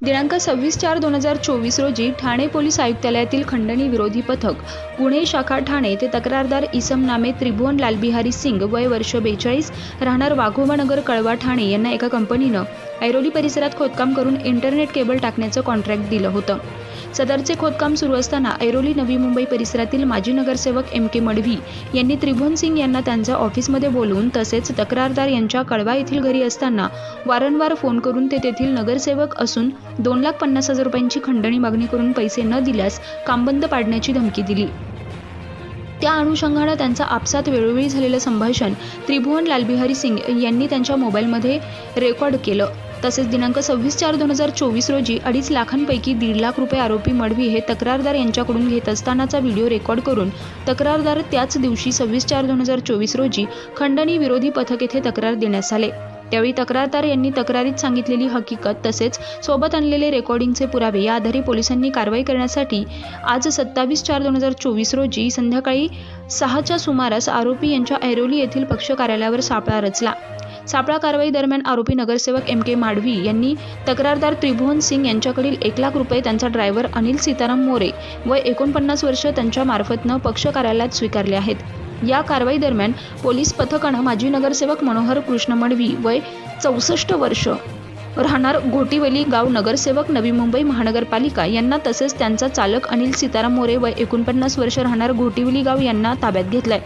दिनांक सव्वीस चार दोन हजार चोवीस रोजी ठाणे पोलीस आयुक्तालयातील खंडणी विरोधी पथक पुणे शाखा ठाणे ते तक्रारदार इसम नामे त्रिभुवन लालबिहारी सिंग वय वर्ष बेचाळीस राहणार वाघोबानगर कळवा ठाणे यांना एका कंपनीनं ऐरोली परिसरात खोदकाम करून इंटरनेट केबल टाकण्याचं कॉन्ट्रॅक्ट दिलं होतं. सदरचे खोदकाम सुरू असताना ऐरोली नवी मुंबई परिसरातील माजी नगरसेवक एम के मडवी यांनी त्रिभुवन सिंग यांना त्यांच्या ऑफिसमध्ये बोलवून तसेच तक्रारदार यांच्या कळवा येथील घरी असताना वारंवार फोन करून ते तेथील नगरसेवक असून दोन लाख पन्नास हजार रुपयांची खंडणी मागणी करून पैसे न दिल्यास काम बंद पाडण्याची धमकी दिली. त्या अनुषंगानं त्यांचा आपसात वेळोवेळी झालेलं संभाषण त्रिभुवन लालबिहारी सिंग यांनी त्यांच्या मोबाईलमध्ये रेकॉर्ड केलं. तसेच दिनांक सव्वीस चार दोन हजार चोवीस रोजी अडीच लाखांपैकी दीड लाख रुपये आरोपी मडवी हे तक्रारदार यांच्याकडून घेत असतानाचा व्हिडिओ रेकॉर्ड करून तक्रारदार त्याच दिवशी सव्वीस चार दोन हजार चोवीस रोजी खंडणी विरोधी पथक येथे तक्रार देण्यास आले. त्यावेळी तक्रारदार यांनी तक्रारीत सांगितलेली हकीकत तसेच सोबत आणलेले रेकॉर्डिंगचे पुरावे या आधारे पोलिसांनी कारवाई करण्यासाठी आज सत्तावीस चार दोन हजार चोवीस रोजी संध्याकाळी सहाच्या सुमारास आरोपी यांच्या ऐरोली येथील पक्ष कार्यालयावर सापळा रचला. सापळा कारवाई दरम्यान आरोपी नगरसेवक एम के माडवी यांनी तक्रारदार त्रिभुवन सिंग यांच्याकडील एक लाख रुपये त्यांचा ड्रायव्हर अनिल सीताराम मोरे व एकोणपन्नास वर्ष त्यांच्या मार्फतनं पक्ष कार्यालयात स्वीकारले आहेत. या कारवाई दरम्यान पोलीस पथकानं माजी नगरसेवक मनोहर कृष्ण मडवी वय चौसष्ट वर्ष राहणार घोटीवली गाव नगरसेवक नवी मुंबई महानगरपालिका यांना तसेच त्यांचा चालक अनिल सीताराम मोरे वय एकोणपन्नास वर्ष राहणार घोटीवली गाव यांना ताब्यात घेतलाय.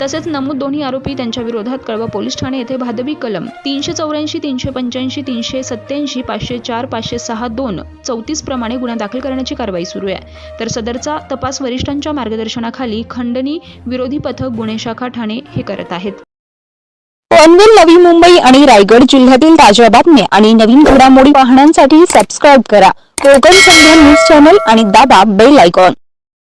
तसेच नमूद दोन्ही आरोपी त्यांच्या विरोधात कळवा पोलीस ठाणे येथे भादवी कलम तीनशे चौऱ्याऐंशी तीनशे पंच्याऐंशी तीनशे सत्याऐंशी पाचशे चार पाचशे सहा दोन चौतीस प्रमाणे गुन्हा दाखल करण्याची कारवाई सुरू आहे. तर सदरचा तपास वरिष्ठांच्या मार्गदर्शनाखाली खंडणी विरोधी पथक गुन्हे शाखा ठाणे हे करत आहेत. पनवेल नवी मुंबई आणि रायगड जिल्ह्यातील ताज्या बातम्या आणि नवीन घडामोडी पाहण्यासाठी सबस्क्राईब करा. कोकण संध्या न्यूज चॅनल आणि दाबा बेल आयकॉन